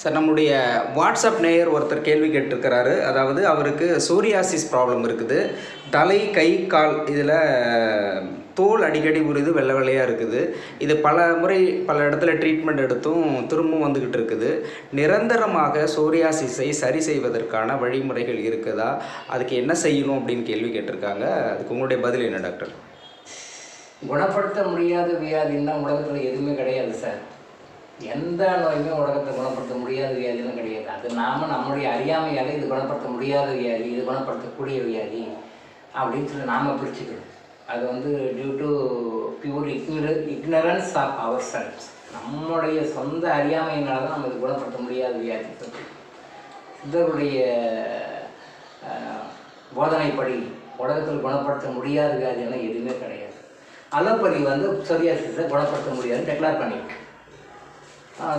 Sir நம்முடைய WhatsApp நேயர் ஒருத்தர் கேள்வி கேட்டிருக்கிறாரு. அதாவது அவருக்கு சோரியாசிஸ் ப்ராப்ளம் இருக்குது. தலை கை கால் இதில் தோல் அடிக்கடி உரிது வெள்ளை வெள்ளையாக இருக்குது. இது பல முறை பல இடத்துல ட்ரீட்மெண்ட் எடுத்தும் திரும்பவும் வந்துக்கிட்டு இருக்குது. நிரந்தரமாக சோரியாசிஸை சரி செய்வதற்கான வழிமுறைகள் இருக்குதா? அதுக்கு என்ன செய்யணும் அப்படின்னு கேள்வி கேட்டிருக்காங்க. அதுக்கு உங்களுடைய பதில் என்ன டாக்டர்? குணப்படுத்த முடியாத வியாதின்னா உலகத்தில் எதுவுமே கிடையாது சார். எந்த நோயுமே உலகத்தை குணப்படுத்த முடியாத வியாதிலாம் கிடையாது. அது நாம் நம்முடைய அறியாமையால் இது குணப்படுத்த முடியாத வியாதி இது குணப்படுத்தக்கூடிய வியாதி அப்படின்னு சொல்லி நாம் பிரிச்சுக்கணும். அது வந்து due to pure ignore ignorance of our cells நம்முடைய சொந்த அறியாமையினால தான் நம்ம இது குணப்படுத்த முடியாத வியாதி சொல்லி சித்தருடைய போதனைப்படி உலகத்தில் குணப்படுத்த முடியாத வியாதினா எதுவுமே கிடையாது. அலோபதி வந்து சொரியாசிஸை குணப்படுத்த முடியாதுன்னு டெக்ளேர் பண்ணியிருக்கு.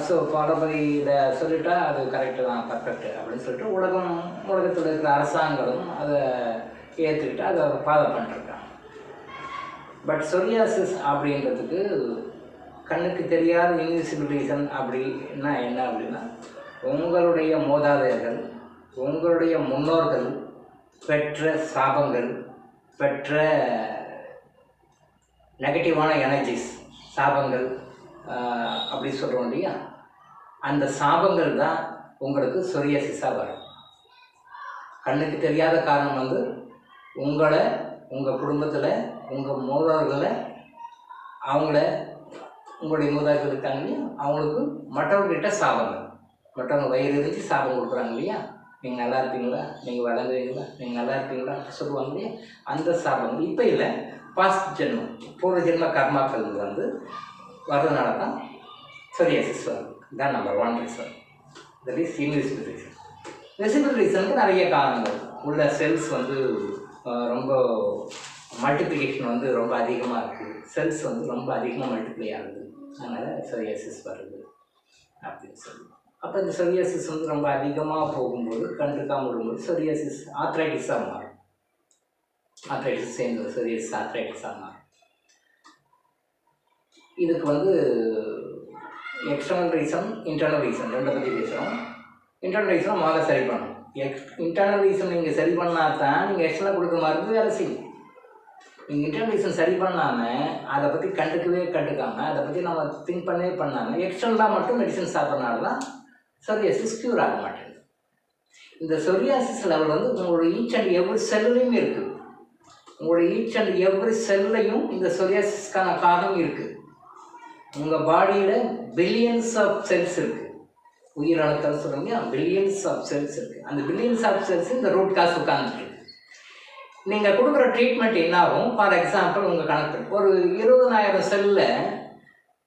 ஸோ பாரம்பரிய இதை சொல்லிட்டா அது கரெக்டு தான் பர்ஃபெக்ட் அப்படின்னு சொல்லிட்டு உலகம் உலகத்தில் இருக்கிற அரசாங்கங்களும் அதை ஏற்றுக்கிட்டு அதை ஃபாலோ பண்ணிருக்காங்க பட் சொரியாசிஸ் அப்படின்றதுக்கு கண்ணுக்கு தெரியாத இன்விசிபிள் ரீசன் அப்படின்னா என்ன அப்படின்னா உங்களுடைய மோதாதையர்கள் உங்களுடைய முன்னோர்கள் பெற்ற சாபங்கள் பெற்ற நெகட்டிவான எனர்ஜிஸ் சாபங்கள் அப்படி சொல்கிறோம் இல்லையா? அந்த சாபங்கள் தான் உங்களுக்கு சொரியாசிஸாக வரும். கண்ணுக்கு தெரியாத காரணம் வந்து உங்களை உங்கள் குடும்பத்தில் உங்கள் மூலவர்களை அவங்கள உங்களுடைய மூதாக்கள் இருக்காங்க இல்லையா? அவங்களுக்கு மற்றவர்கிட்ட சாபங்கள். மற்றவங்க வயிறு எரிஞ்சு சாபம் கொடுக்குறாங்க இல்லையா? நீங்கள் நல்லா இருப்பீங்களா? நீங்கள் வளர்ந்துவீங்களா நீங்கள் நல்லா இருப்பீங்களா? சொல்லுவாங்க இல்லையா? அந்த சாபங்கள். இப்போ இல்லை பாஸ்ட் ஜென்மம். பூர்வ ஜென்ம கர்மாக்கள் வந்து வர்றதுனால தான் சொரியாசிஸ் வரும். தான் number one reason that is invisible reason visible ரீசனுக்கு நிறைய காரணங்கள். உள்ள செல்ஸ் வந்து ரொம்ப மல்டிப்ளிகேஷன் வந்து ரொம்ப அதிகமாக இருக்குது செல்ஸ் வந்து ரொம்ப அதிகமாக மல்டிப்ளை ஆகுது. அதனால் சொரியாசிஸ் வருது அப்படின்னு சொல்லி அப்போ இந்த சொரியாசிஸ் வந்து ரொம்ப அதிகமாக போகும்போது கண்டுக்காமல் விடும்போது சொரியாசிஸ் ஆத்ரைட்டிஸாக மாறும். ஆத்ரைட்டிஸ் சேர்ந்து சொரியாசிஸ் ஆத்ரைட்டிஸாக மாறும். இதுக்கு வந்து எக்ஸ்டர்னல் ரீசன் இன்டர்னல் ரீசன் ரெண்டை பற்றி பேசுகிறோம் இன்டர்னல் ரீசனை முதல்ல சரி பண்ணணும். எக்ஸ் இன்டர்னல் ரீசன் நீங்கள் சரி பண்ணால் தான் நீங்கள் எக்ஸ்டர்னல் கொடுக்குற மருந்து வேலை செய்யும். நீங்கள் இன்டர்னல் ரீசன் சரி பண்ணாமல் அதை பற்றி கண்டுக்கவே கண்டுக்காமல் அதை பற்றி நம்ம திங்க் பண்ணவே பண்ணாமல் எக்ஸ்டர்னலாக மட்டும் மெடிசன் சாப்பிட்றனால தான் சொரியாசிஸ் க்யூர் ஆக மாட்டேங்குது. இந்த சொரியாசிஸ் லெவல் வந்து உங்களோட ஈச் அண்ட் எவ்ரி செல்லுலையும் இருக்குது உங்களோட ஈச் அண்ட் எவ்ரி செல்லையும் இந்த சொரியாசிஸ்க்கான காகம் இருக்குது உங்கள் பாடியில் பில்லியன்ஸ் ஆஃப் செல்ஸ் இருக்குது உயிரணுக்கள் சொல்கிறீங்க பில்லியன்ஸ் ஆஃப் செல்ஸ் இருக்குது அந்த பில்லியன்ஸ் ஆஃப் செல்ஸ் இந்த ரூட் காசு உட்காந்துருக்கு நீங்கள் கொடுக்குற ட்ரீட்மெண்ட் என்ன ஆகும் ஃபார் எக்ஸாம்பிள் உங்கள் கணக்கு. ஒரு இருபதனாயிரம் செல்லில்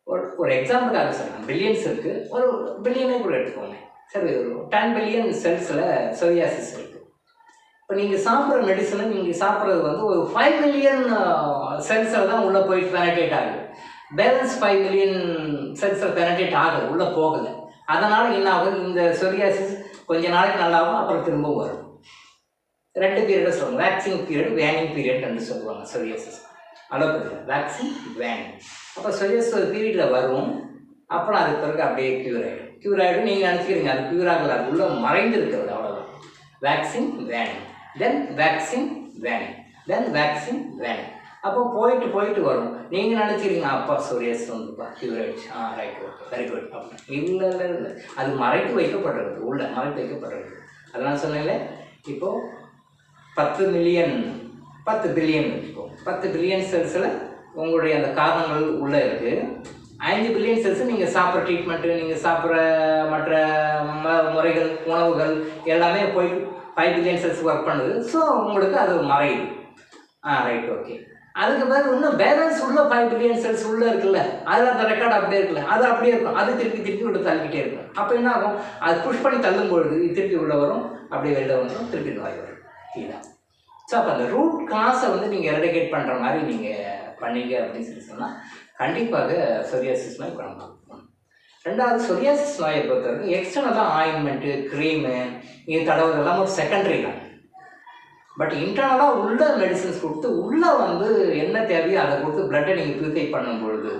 ஒரு ஒரு எக்ஸாம்பிளுக்காக சொல்லலாம் பில்லியன்ஸ் இருக்குது ஒரு பில்லியனே கூட எடுத்துக்கோங்க. சரி ஒரு டென் பில்லியன் செல்ஸில் சொரியாசிஸ் இருக்குது இப்போ நீங்கள் சாப்பிட்ற மெடிசனை நீங்கள் சாப்பிட்றது வந்து ஒரு ஃபைவ் மில்லியன் செல்ஸில் தான் உள்ளே போயிட்டு பெனடேட் ஆகுது. பேலன்ஸ் ஃபைவ் மில்லியன் செல்ஸில் பெனட்ரேட் ஆகுது உள்ளே போகலை. அதனால் என்ன ஆகும்? இந்த சொரியாசிஸ் கொஞ்ச நாளைக்கு நல்லாகும் அப்புறம் திரும்ப வரும். ரெண்டு பீரியடை சொல்லுவாங்க வேக்சின் பீரியட் வேனிங் பீரியட் என்று சொல்லுவாங்க சொரியாசிஸ் அளவுக்கு வேக்சின் வேனிங் அப்போ சொரியாசிஸ் ஒரு பீரியடில் வரும். அப்புறம் அதுக்கு பிறகு அப்படியே க்யூர் ஆகிடும் க்யூர் ஆகிடும் நீங்கள் நினச்சிக்கிறீங்க அது க்யூர் ஆகல அது உள்ளே மறைந்து இருக்கிறது அவ்வளோதான் vaccine waning then vaccine waning then vaccine waning அப்போ போயிட்டு போயிட்டு வரும். நீங்கள் நினச்சிக்கிறீங்க அப்பா Suresh வந்துப்பா cure ah right okay very good அப்படின்னு. இல்லை இல்லை இல்லை. அது மறைத்து வைக்கப்படுறது உள்ள மறைத்து வைக்கப்படுறது. அதெல்லாம் சொன்னேன்ல இப்போது பத்து மில்லியன் பத்து பில்லியன் இப்போ பத்து பில்லியன் செல்ஸில் உங்களுடைய அந்த காரணங்கள் உள்ளே இருக்குது ஐந்து பில்லியன் செல்ஸ் நீங்கள் சாப்பிட்ற ட்ரீட்மெண்ட்டு நீங்கள் சாப்பிட்ற மற்ற ம- முறைகள் உணவுகள் எல்லாமே போய் ஃபைவ் பில்லியன் செல்ஸ் ஒர்க் பண்ணுது. ஸோ உங்களுக்கு அது மறையுது. ஆ ரைட் ஓகே அதுக்கு பிறகு இன்னும் பேலன்ஸ் உள்ள ஃபைவ் பில்லியன் செல்ஸ் உள்ள இருக்குல்ல. அதில் அந்த ரெக்கார்டு அப்படியே இருக்குல்ல. அது அப்படியே இருக்கும். அது திருப்பி திருப்பி உள்ள தள்ளிக்கிட்டே இருக்கும். அப்போ என்ன ஆகும்? அது புஷ் பண்ணி தள்ளும் பொழுது திருப்பி உள்ளே வரும். அப்படியே வெளில வந்துடும் திருப்பி நோய் வரும். இதுதான் ஸோ அப்போ அந்த ரூட் காசை வந்து நீங்கள் எரடிகேட் பண்ணுற மாதிரி நீங்கள் பண்ணீங்க அப்படின்னு சொல்லி சொன்னால் கண்டிப்பாக சொரியாசிஸ் நோய் குணமாகும். ரெண்டாவது சொரியாசிஸ் நோயை பொறுத்தவரைக்கும் எக்ஸ்டர்னலாக ஆயின்மெண்ட்டு க்ரீமு இது தடவுறதெல்லாம் ஒரு செகண்டரி தான். பட் இன்டர்னலாக உள்ள மெடிசன்ஸ் கொடுத்து உள்ளே வந்து என்ன தேவையோ அதை கொடுத்து பிளட்டை நீங்கள் பியூரிஃபை பண்ணும் பொழுது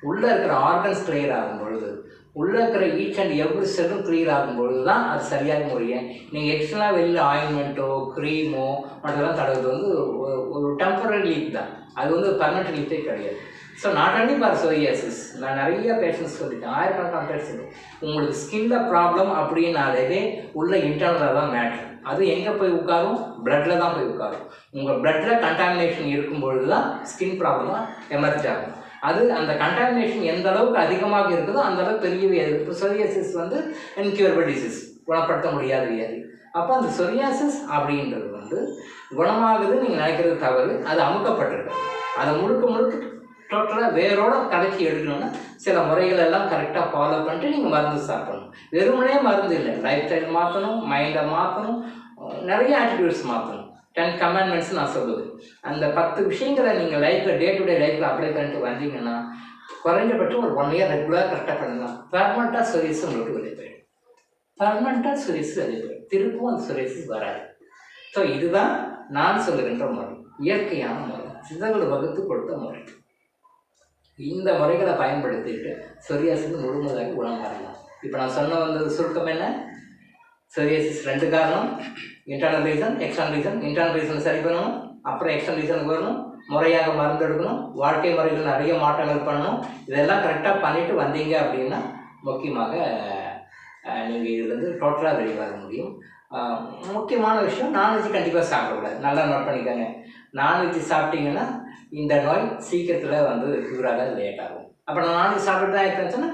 உள்ளே இருக்கிற ஆர்கன்ஸ் கிளியர் ஆகும் பொழுது உள்ளே இருக்கிற ஈச் அண்ட் எவ்ரி செல்லும் கிளியர் ஆகும்பொழுது தான் அது சரியாக முறையும் நீங்கள் எக்ஸ்ட்ரா வெளியில் ஆயின்மெண்ட்டோ க்ரீமோ மற்றெல்லாம் தடவுறது வந்து ஒரு- ஒரு டெம்பரரி லீக் தான். அது வந்து பர்மனெண்ட் லீக்கே கிடையாது. So not only for psoriasis நான் நிறைய பேஷண்ட்ஸ் சொல்லிட்டேன். ஆயிரக்கணக்கான பேஷண்ட் உங்களுக்கு ஸ்கின்ல ப்ராப்ளம் அப்படின்னாலே உள்ள இன்டர்னலாக தான் மேட்ரு அது எங்கே போய் உட்காரும்? பிளட்டில் தான் போய் உட்காரும். உங்கள் பிளட்டில் கண்டாமினேஷன் இருக்கும்பொழுது தான் ஸ்கின் ப்ராப்ளமாக எமர்ஜ் ஆகும். அது அந்த கண்டாமினேஷன் எந்த அளவுக்கு அதிகமாக இருக்குதோ அந்த அளவுக்கு பெரிய வியாதி இப்போ சொரியாசிஸ் வந்து இன்க்யூரபிள் டிசீஸ் குணப்படுத்த முடியாத வியாதி அப்போ அந்த சொரியாசிஸ் அப்படின்றது வந்து குணமாகுது நீங்கள் நினைக்கிறது தவறு. அது அமுக்கப்பட்டிருக்கு அதை முழுக்க முழுக்க டோட்டலாக வேரோட கலக்கி எடுக்கணும்னா சில முறைகள் எல்லாம் கரெக்டாக ஃபாலோ பண்ணிட்டு நீங்கள் மருந்து சாப்பிடணும். வெறுமனே மருந்து இல்லை. லைஃப் ஸ்டைல் மாற்றணும் மைண்டை மாற்றணும் நிறைய ஆட்டிடியூட்ஸ் மாற்றணும் டென் கமெண்ட்மெண்ட்ஸ் நான் சொல்லுது அந்த பத்து விஷயங்களை நீங்கள் லைஃப்பில் டே டு டே லைஃப்பில் அப்ளை பண்ணிட்டு வந்தீங்கன்னா குறைஞ்சபட்சம் ஒரு ஒன் இயர் ரெகுலராக கரெக்டாக பண்ணலாம். பெர்மனண்ட்டாக சுரேஸ் உங்களுக்கு வெளியே போயிடும். பெர்மனண்ட்டாக சொரிஸ் வெளியே போயிடும். திருப்பும் அந்த சுரேஸ் வராது. ஸோ இதுதான் நான் சொல்லுகின்ற முறை. இயற்கையான முறை. சித்தர்கள் வகுத்து கொடுத்த முறை. இந்த முறைகளை பயன்படுத்திட்டு சொரியாசிஸ் முழுமையாக குணம் பெறலாம் இப்போ நான் சொன்ன வந்தது சுருக்கம் என்ன? சொரியாசிஸ் ரெண்டு காரணம். Internal reason external reason internal reason சரி பண்ணணும். அப்புறம் எக்ஸ்டர்னல் ரீசனுக்கு வரணும். முறையாக மருந்து எடுக்கணும். வாழ்க்கை முறைகள் நிறைய மாற்றங்கள் பண்ணணும். இதெல்லாம் கரெக்டாக பண்ணிட்டு வந்தீங்க அப்படின்னா முக்கியமாக நீங்கள் இதுலேருந்து டோட்டலாக வெளியே வர முடியும். முக்கியமான விஷயம் நான்வெஜ் கண்டிப்பாக சாப்பிடக்கூடாது. நல்லா நோட் பண்ணிக்கோங்க. நான்வெஜ் சாப்பிட்டீங்கன்னா இந்த நோய் சீக்கிரத்தில் வந்து க்யூராக லேட் ஆகும் அப்போ நான் நான்வெஜ் சாப்பிட்டு தான் இருக்கேன்னு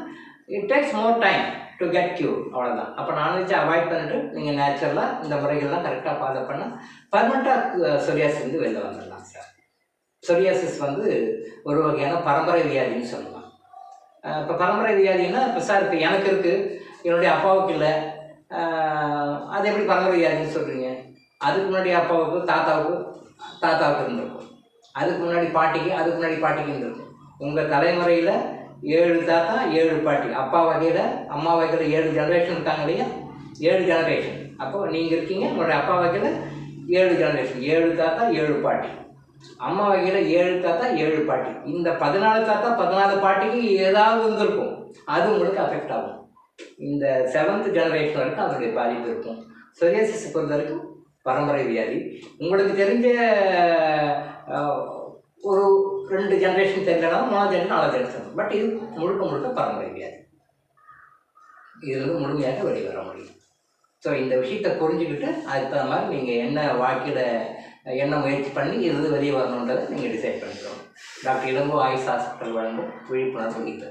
it takes more time to get cure அவ்வளோதான் அப்போ நான்வெஜ்ஜை அவாய்ட் பண்ணிட்டு நீங்கள் நேச்சுரலாக இந்த முறைகள்லாம் கரெக்டாக ஃபாலோ பண்ணால் பர்மனெண்ட்டாக சொரியாசிஸ் வந்து வெளில வந்துடலாம் சார் சொரியாசிஸ் வந்து ஒரு வகையான பரம்பரை வியாதின்னு சொல்லலாம் இப்போ பரம்பரை வியாதின்னா இப்போ சார் இப்போ எனக்கு இருக்குது என்னுடைய அப்பாவுக்கு இல்லை. அது எப்படி பரம்பரை வியாதின்னு சொல்கிறீங்க அதுக்கு முன்னாடி அப்பாவுக்கு தாத்தாவுக்கு தாத்தாவுக்கு இருந்திருக்கும். அதுக்கு முன்னாடி பாட்டிக்கு அதுக்கு முன்னாடி பாட்டிக்கு இருந்திருக்கும். உங்கள் தலைமுறையில் ஏழு தாத்தா ஏழு பாட்டி. அப்பா வகையில் அம்மா வகையில் ஏழு ஜெனரேஷன் இருக்காங்க இல்லையா? ஏழு ஜெனரேஷன் அப்போ நீங்கள் இருக்கீங்க உங்களுடைய அப்பா வகையில் ஏழு ஜெனரேஷன் ஏழு தாத்தா ஏழு பாட்டி. அம்மா வகையில் ஏழு தாத்தா ஏழு பாட்டி. இந்த பதினாலு தாத்தா பதினாலு பாட்டிக்கு ஏதாவது இருந்திருக்கும். அது உங்களுக்கு அஃபெக்ட் ஆகும். இந்த செவன்த் ஜெனரேஷன் வரைக்கும் அதனுடைய பாதிப்பு இருக்கும். சொரியாசிஸ் பொறுத்த வரைக்கும் பரம்பரை வியாதி. உங்களுக்கு தெரிஞ்ச ஒரு ரெண்டு ஜென்ரேஷன் தெரிஞ்சாலும் மூணாவது ஜென்ரேஷன் நாலாவது ஜென்ரேஷன் பட் இது முழுக்க முழுக்க பரம்பரை வியாதி. இதுலேருந்து முழுமையாக வெளிவர வர முடியும். ஸோ இந்த விஷயத்தை புரிஞ்சுக்கிட்டு அதுக்கு தகுந்த மாதிரி நீங்கள் என்ன வாழ்க்கையில் என்ன முயற்சி பண்ணி இருந்து வெளியே வரணுன்றதை நீங்கள் டிசைட் பண்ணிக்கணும் டாக்டர் இளங்கோ ஆயுஷ் ஹாஸ்பிட்டல் வழங்கும் விழிப்புணர்வு இது.